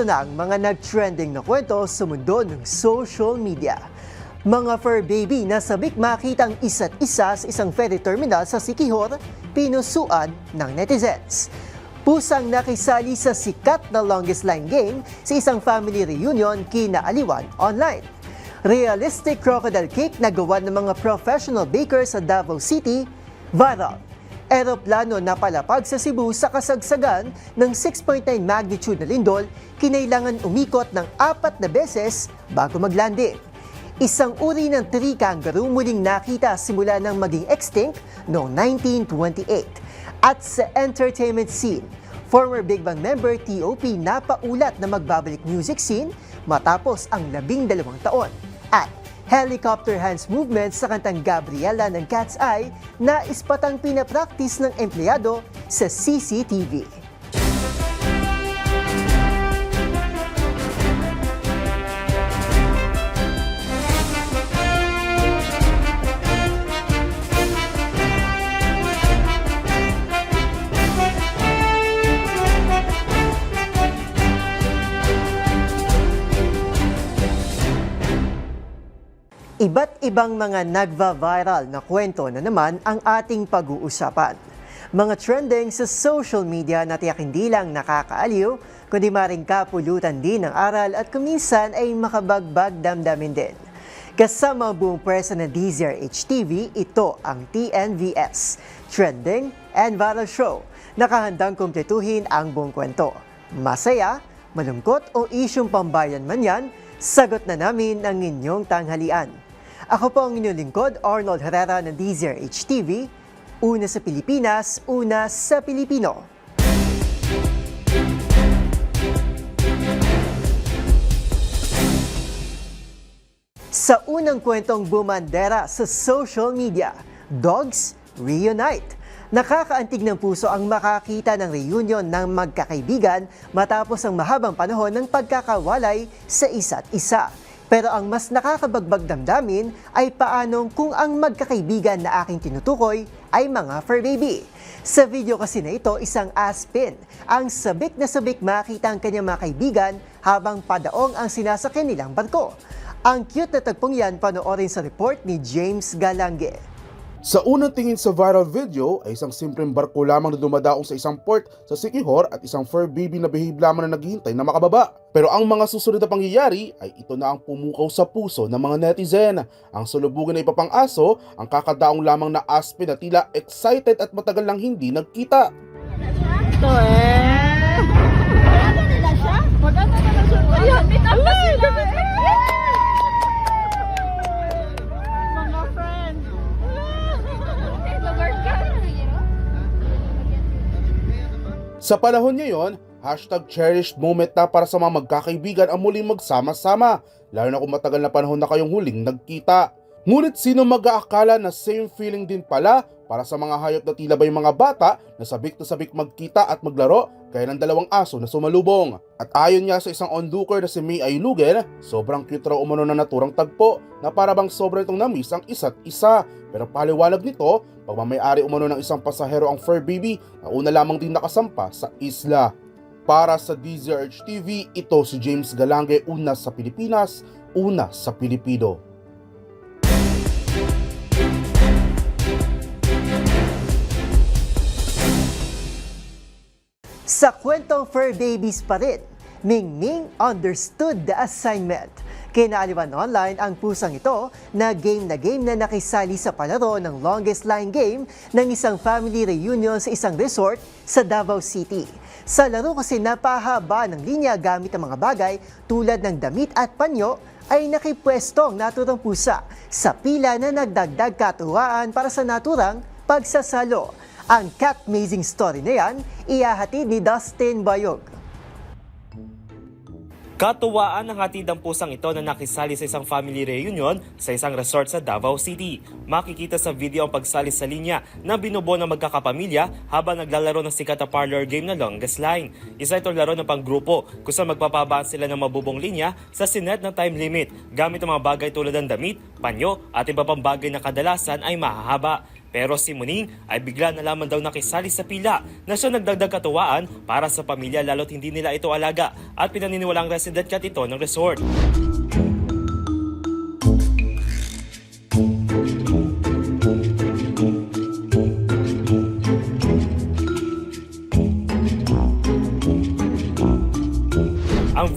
Narito na ang mga nag-trending na kwento sa mundo ng social media. Mga fur baby na sabik makitang isa't isa sa isang ferry terminal sa Sikihor, pinusuan ng netizens. Pusang nakisali sa sikat na longest line game sa isang family reunion kina Aliwan online. Realistic crocodile cake na gawa ng mga professional bakers sa Davao City, viral. Eroplano na palapag sa Cebu sa kasagsagan ng 6.9 magnitude na lindol, kinailangan umikot ng apat na beses bago maglanding. Isang uri ng tree kangaroo muling nakita simula ng maging extinct noong 1928. At sa entertainment scene, former Big Bang member TOP napaulat na magbabalik music scene matapos ang labing dalawang taon. At helicopter hands movement sa kantang Gabriela ng Cat's Eye na ispatang pinapractice ng empleyado sa CCTV. Iba't ibang mga nagva-viral na kwento na naman ang ating pag-uusapan. Mga trending sa social media na tiyak hindi lang nakakaaliw, kundi maring kapulutan din ng aral at kuminsan ay makabagbag damdamin din. Kasama ang buong pwersa ng DZRH TV, ito ang TNVS, Trending and Viral Show. Nakahandang kumpletuhin ang buong kwento. Masaya, malungkot o isyong pambayan man yan, sagot na namin ang inyong tanghalian. Ako po ang inyong lingkod, Arnold Herrera ng DZRH TV. Una sa Pilipinas, una sa Pilipino. Sa unang kwentong bumandera sa social media, Dogs Reunite. Nakakaantig ng puso ang makakita ng reunion ng magkakaibigan matapos ang mahabang panahon ng pagkakawalay sa isa't isa. Pero ang mas nakakabagbag damdamin ay paanong kung ang magkakaibigan na aking tinutukoy ay mga fur baby. Sa video kasi na ito, isang aspin. Ang sabik na sabik makita ang kanyang mga kaibigan habang padaong ang sinasakyan nilang barko. Ang cute na tagpong yan panoorin sa report ni James Galange. Sa unang tingin sa viral video ay isang simpleng barko lamang na dumadaong sa isang port sa Sikihor at isang fur baby na behave lamang na naghihintay na makababa. Pero ang mga susunod na pangyayari ay ito na ang pumukaw sa puso ng mga netizen. Ang salubugin na ipapang aso, ang kakadaong lamang na aspen na tila excited at matagal lang hindi nagkita. Ito eh. Maganda nila siya? Maganda nila siya. Ayun, na sila. Mga Sa panahon ngayon, hashtag cherished moment na para sa mga magkakaibigan ang muling magsama-sama, lalo na kung matagal na panahon na kayong huling nagkita. Ngunit sino mag-aakala na same feeling din pala para sa mga hayop na tila ba yung mga bata na sabik na sabik magkita at maglaro kaya ng dalawang aso na sumalubong. At ayon nga sa isang onlooker na si May Aylugen, sobrang cute raw umano na naturang tagpo na para bang sobrang itong namiss ang isa't isa. Pero paliwanag nito, pagmamayari umano ng isang pasahero ang fur baby na una lamang din nakasampa sa isla. Para sa DZRH TV, ito si James Galange, una sa Pilipinas, una sa Pilipino. Sa kwentong fur babies pa rin, Ming Ming understood the assignment. Kinaaliwan online ang pusang ito na game na game na nakisali sa palaro ng longest line game ng isang family reunion sa isang resort sa Davao City. Sa laro kasi napahaba ng linya gamit ang mga bagay tulad ng damit at panyo ay nakipwesto ang naturang pusa sa pila na nagdagdag katuwaan para sa naturang pagsasalo. Ang cat amazing story na yan, ihahatid ni Dustin Bayog. Katuwaan ng hatid ang pusang ito na nakisali sa isang family reunion sa isang resort sa Davao City. Makikita sa video ang pagsali sa linya na binubo ng magkakapamilya habang naglalaro ng sikat na parlor game na longest line. Isa itong laro ng panggrupo kung saan magpapabaan sila ng mabubong linya sa sinet ng time limit gamit ang mga bagay tulad ng damit, panyo at iba pang bagay na kadalasan ay mahahaba. Pero si Muning ay bigla na lamang daw nakisali sa pila na siya nagdagdag katuwaan para sa pamilya lalo't hindi nila ito alaga at pinaniniwalang resident cat ito ng resort.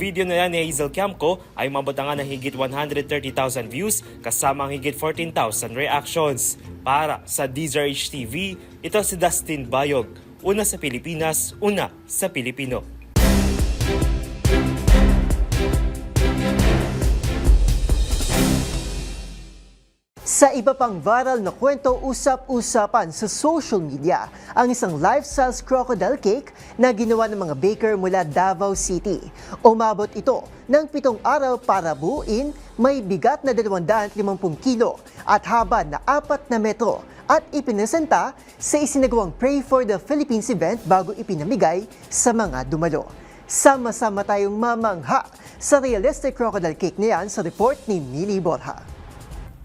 Video yan ni Hazel Camco ay mabatangan ng higit 130,000 views kasama ang higit 14,000 reactions. Para sa DZRH TV, ito si Dustin Bayog. Una sa Pilipinas, una sa Pilipino. Sa iba pang viral na kwento, usap-usapan sa social media ang isang life-size crocodile cake na ginawa ng mga baker mula Davao City. Umabot ito ng pitong araw para buuin, may bigat na 250 kilo at haba na 4 na metro at ipinasenta sa isinagawang Pray for the Philippines event bago ipinamigay sa mga dumalo. Sama-sama tayong mamangha sa realistic crocodile cake na yan sa report ni Mili Borja.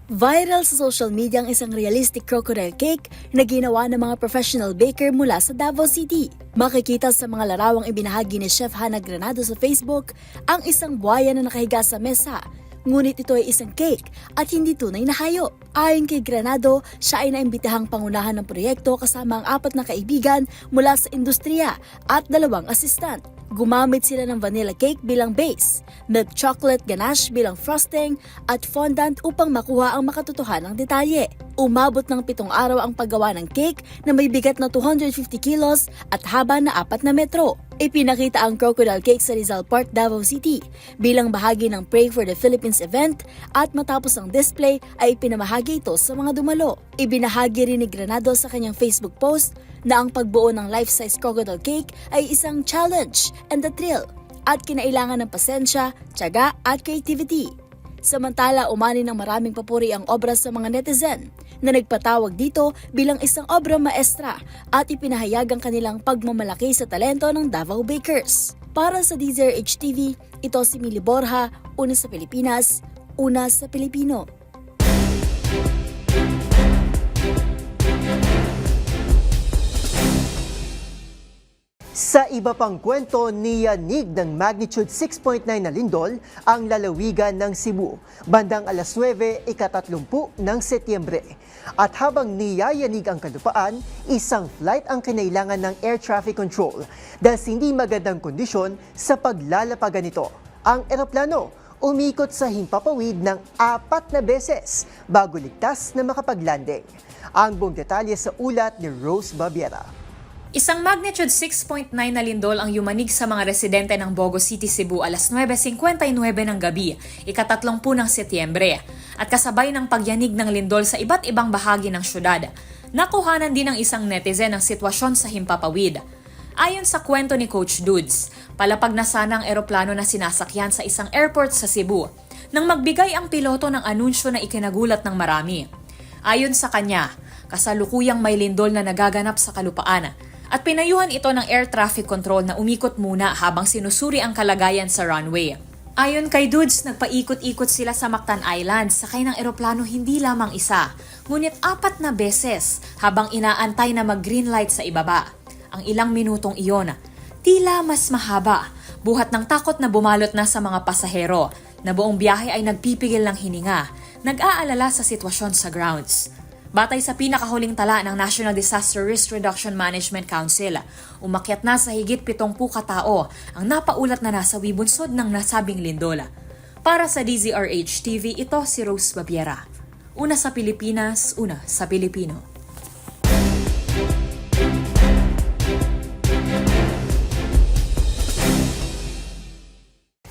Viral sa social media ang isang realistic crocodile cake na ginawa ng mga professional baker mula sa Davao City. Makikita sa mga larawang ibinahagi ni Chef Hannah Granado sa Facebook ang isang buhaya na nakahiga sa mesa. Ngunit ito ay isang cake at hindi tunay na hayop. Ayon kay Granado, siya ay naimbitahang pangunahan ng proyekto kasama ang apat na kaibigan mula sa industriya at dalawang assistant. Gumamit sila ng vanilla cake bilang base, milk chocolate ganache bilang frosting, at fondant upang makuha ang makatotohanang detalye. Umabot ng pitong araw ang paggawa ng cake na may bigat na 250 kilos at haba na 4 na metro. Ipinakita ang crocodile cake sa Rizal Park, Davao City bilang bahagi ng Pray for the Philippines event at matapos ang display ay ipinamahagi ito sa mga dumalo. Ibinahagi rin ni Granado sa kanyang Facebook post na ang pagbuo ng life-size crocodile cake ay isang challenge and a thrill at kinailangan ng pasensya, tiyaga at creativity. Samantala, umani ng maraming papuri ang obra sa mga netizen na nagpatawag dito bilang isang obra maestra at ipinahayag ang kanilang pagmamalaki sa talento ng Davao Bakers. Para sa DZRH TV, ito si Mili Borja, una sa Pilipinas, una sa Pilipino. Sa iba pang kwento, niyanig ng magnitude 6.9 na lindol ang lalawigan ng Cebu, bandang alas 9, ikatatlumput ng Setyembre. At habang niyayanig ang kalupaan, isang flight ang kinailangan ng air traffic control dahil hindi magandang kondisyon sa paglalapagan nito. Ang eroplano umikot sa himpapawid ng apat na beses bago ligtas na makapaglanding. Ang buong detalye sa ulat ni Rose Babiera. Isang magnitude 6.9 na lindol ang yumanig sa mga residente ng Bogo City, Cebu alas 9.59 ng gabi, ikatatlongpu ng Setyembre, at kasabay ng pagyanig ng lindol sa iba't ibang bahagi ng syudad. Nakuhanan din ng isang netizen ang sitwasyon sa Himpapawid. Ayon sa kwento ni Coach Dudes, palapag na sana ang eroplano na sinasakyan sa isang airport sa Cebu nang magbigay ang piloto ng anunsyo na ikinagulat ng marami. Ayon sa kanya, kasalukuyang may lindol na nagaganap sa kalupaan at pinayuhan ito ng air traffic control na umikot muna habang sinusuri ang kalagayan sa runway. Ayon kay Dudes, nagpaikot-ikot sila sa Mactan Island sakay ng eroplano hindi lamang isa, ngunit apat na beses habang inaantay na mag-green light sa ibaba. Ang ilang minutong iyon, tila mas mahaba, buhat ng takot na bumalot na sa mga pasahero na buong biyahe ay nagpipigil ng hininga, nag-aalala sa sitwasyon sa grounds. Batay sa pinakahuling tala ng National Disaster Risk Reduction Management Council, umakyat na sa higit 70 katao ang napaulat na nasa wibunsod ng nasabing lindola. Para sa DZRH TV, ito si Rose Babiera. Una sa Pilipinas, una sa Pilipino.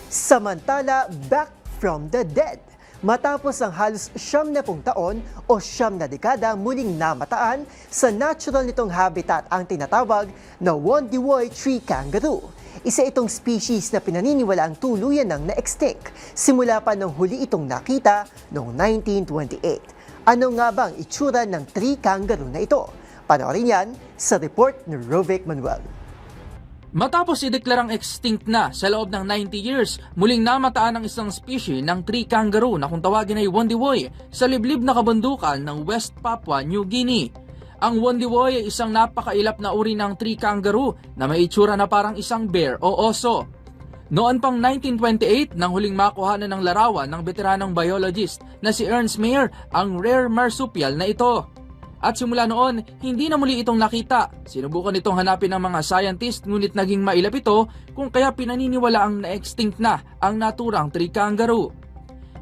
Samantala, back from the dead. Matapos ang halos siyam na pung taon o siyam na dekada muling namataan sa natural nitong habitat ang tinatawag na Wondiwoy tree kangaroo. Isa itong species na pinaniniwala ang tuluyan ng na-extinct simula pa nung huli itong nakita noong 1928. Ano nga bang itsura ng tree kangaroo na ito? Panoorin yan sa report ni Rovic Manuel. Matapos ideklarang extinct na sa loob ng 90 years, muling namataan ang isang species ng tree kangaroo na kung tawagin ay wondiwoy sa liblib na kabundukan ng West Papua New Guinea. Ang Wondiwoy ay isang napakailap na uri ng tree kangaroo na may itsura na parang isang bear o oso. Noon pang 1928 nang huling makuhanan ng larawan ng veteranong biologist na si Ernst Mayr ang rare marsupial na ito. At simula noon, hindi na muli itong nakita. Sinubukan itong hanapin ng mga scientist ngunit naging mailap ito kung kaya pinaniniwala ang na-extinct na ang naturang tree kangaroo.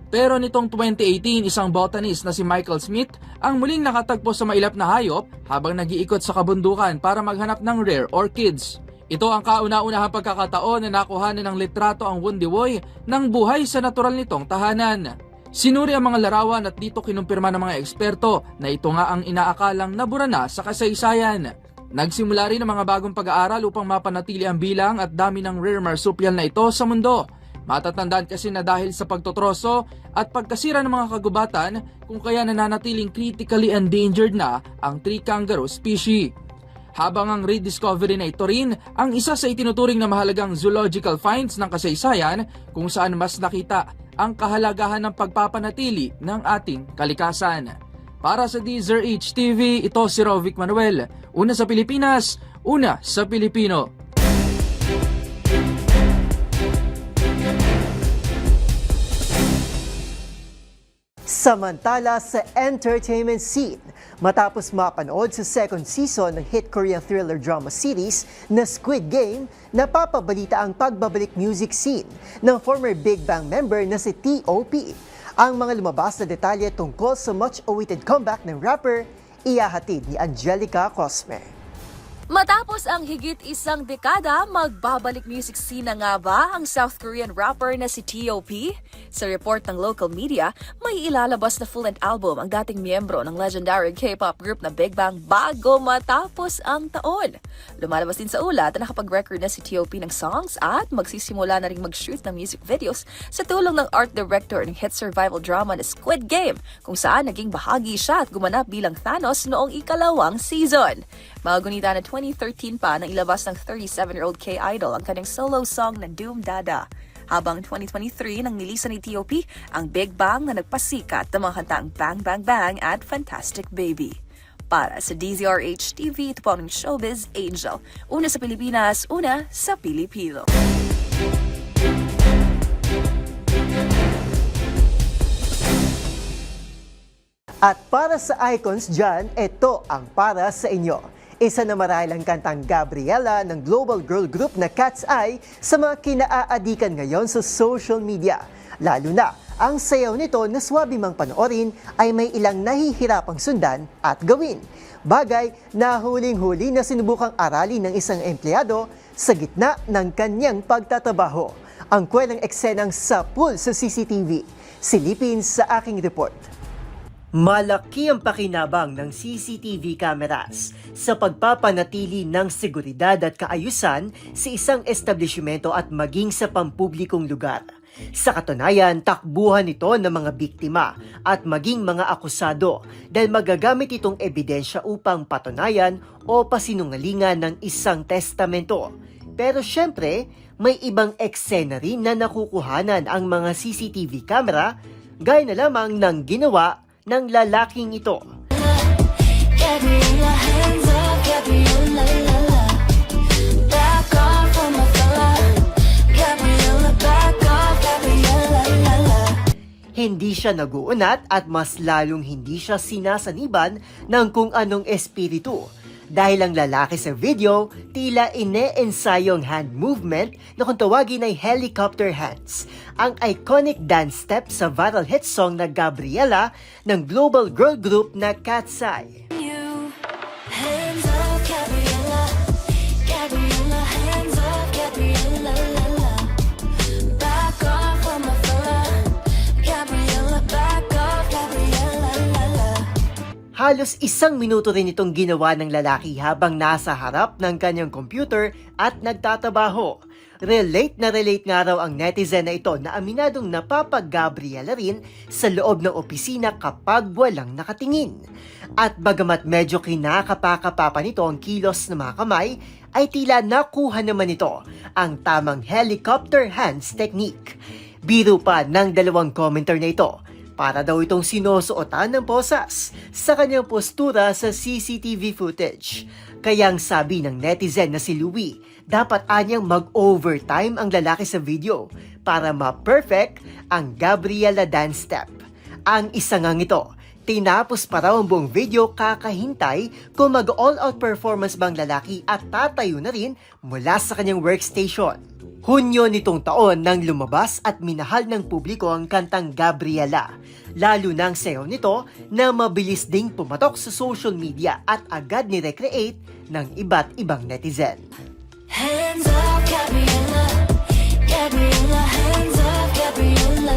Pero nitong 2018, isang botanist na si Michael Smith ang muling nakatagpo sa mailap na hayop habang nag-iikot sa kabundukan para maghanap ng rare orchids. Ito ang kauna-unahang pagkakataon na nakuhanan ng litrato ang Wundiwoy ng buhay sa natural nitong tahanan. Sinuri ang mga larawan at dito kinumpirma ng mga eksperto na ito nga ang inaakalang nabura na sa kasaysayan. Nagsimula rin ang mga bagong pag-aaral upang mapanatili ang bilang at dami ng rare marsupial na ito sa mundo. Matatandaan kasi na dahil sa pagtotroso at pagkasira ng mga kagubatan kung kaya nananatiling critically endangered na ang tree kangaroo species. Habang ang rediscovery na ito rin ang isa sa itinuturing na mahalagang zoological finds ng kasaysayan kung saan mas nakita ang kahalagahan ng pagpapanatili ng ating kalikasan. Para sa Deezer HTV, ito si Rovic Manuel. Una sa Pilipinas, una sa Pilipino. Samantala sa entertainment scene, matapos mapanood sa second season ng hit Korean thriller drama series na Squid Game, napapabalita ang pagbabalik music scene ng former Big Bang member na si T.O.P. Ang mga lumabas na detalye tungkol sa much-awaited comeback ng rapper, iyahatid ni Angelica Cosme. Matapos ang higit isang dekada, magbabalik music scene nga ba ang South Korean rapper na si T.O.P.? Sa report ng local media, may ilalabas na full-length album ang dating miyembro ng legendary K-pop group na Big Bang bago matapos ang taon. Lumalabas din sa ulat na nakapag-record na si T.O.P. ng songs at magsisimula na rin mag-shoot ng music videos sa tulong ng art director ng hit survival drama na Squid Game, kung saan naging bahagi siya at gumanap bilang Thanos noong ikalawang season. Magunita na 2013 pa nang ilabas ng 37-year-old K-Idol ang kanyang solo song na Doom Dada. Habang 2023 nang nilisan ni T.O.P. ang Big Bang na nagpasikat ng mga kantang Bang Bang Bang at Fantastic Baby. Para sa DZRH TV, ito po ang Showbiz Angel. Una sa Pilipinas, una sa Pilipino. At para sa icons dyan, ito ang para sa inyo. Isa na marahilang kantang Gabriela ng global girl group na Cat's Eye sa mga kinaaadikan ngayon sa social media. Lalo na, ang sayaw nito na swabe mang panoorin ay may ilang nahihirapang sundan at gawin. Bagay na huling-huli na sinubukang aralin ng isang empleyado sa gitna ng kanyang pagtatabaho. Ang kwelang eksenang sa pool sa CCTV. Silipin sa aking report. Malaki ang pakinabang ng CCTV cameras sa pagpapanatili ng seguridad at kaayusan sa isang establishmento at maging sa pampublikong lugar. Sa katunayan, takbuhan ito ng mga biktima at maging mga akusado dahil magagamit itong ebidensya upang patunayan o pasinungalingan ng isang testamento. Pero syempre, may ibang eksena rin na nakukuhanan ang mga CCTV camera gaya na lamang ng ginawa ng lalaking ito. Hindi siya naguunat at mas lalong hindi siya sinasaniban ng kung anong espiritu. Dahil ang lalaki sa video, tila ine-ensayo ang hand movement na kung tawagin ay helicopter hands. Ang iconic dance step sa viral hit song na Gabriela ng global girl group na Cat's Halos isang minuto rin itong ginawa ng lalaki habang nasa harap ng kanyang computer at nagtatabaho. Relate na relate nga raw ang netizen na ito na aminadong napapag-Gabriela rin sa loob ng opisina kapag walang nakatingin. At bagamat medyo kinakapakapapa nito ang kilos ng mga kamay, ay tila nakuha naman ito ang tamang helicopter hands technique. Biro pa ng dalawang commenter na ito. Para daw itong sinusuotan ng posas sa kanyang postura sa CCTV footage. Kaya ang sabi ng netizen na si Louie, dapat anyang mag-overtime ang lalaki sa video para ma-perfect ang Gabriela dance step. Ang isa ngang ito, tinapos pa raw ang buong video kakahintay kung mag-all-out performance bang lalaki at tatayo na rin mula sa kanyang workstation. Hunyo nitong taon nang lumabas at minahal ng publiko ang kantang Gabriela. Lalo nang sayaw nito na mabilis ding pumatok sa social media at agad ni-recreate ng iba't ibang netizen. Hands up, Gabriella. Gabriella, hands up, Gabriella.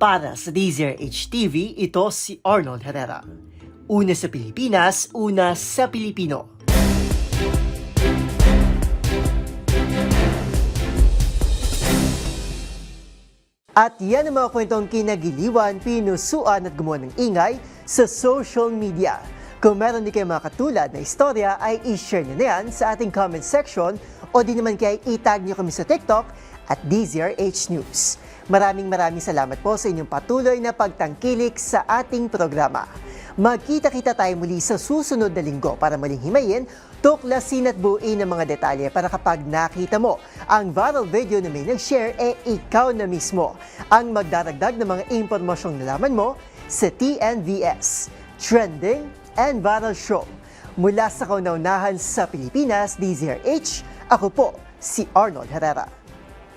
Para sa DZRH TV, ito si Arnold Herrera. Una sa Pilipinas, una sa Pilipino. At yan ang mga kwentong kinagiliwan, pinusuan at gumawa ng ingay sa social media. Kung meron din kayo mga katulad na istorya, ay i-share nyo na yan sa ating comment section o di naman kaya itag nyo kami sa TikTok at DZRH News. Maraming maraming salamat po sa inyong patuloy na pagtangkilik sa ating programa. Magkita-kita tayo muli sa susunod na linggo para muling himayin, tuklasin at buuin ang mga detalye para kapag nakita mo ang viral video na may nag-share, eh ikaw na mismo ang magdaragdag ng mga impormasyong nalaman mo sa TNVS, Trending and Viral Show. Mula sa kaunaunahan sa Pilipinas, DZRH, ako po si Arnold Herrera.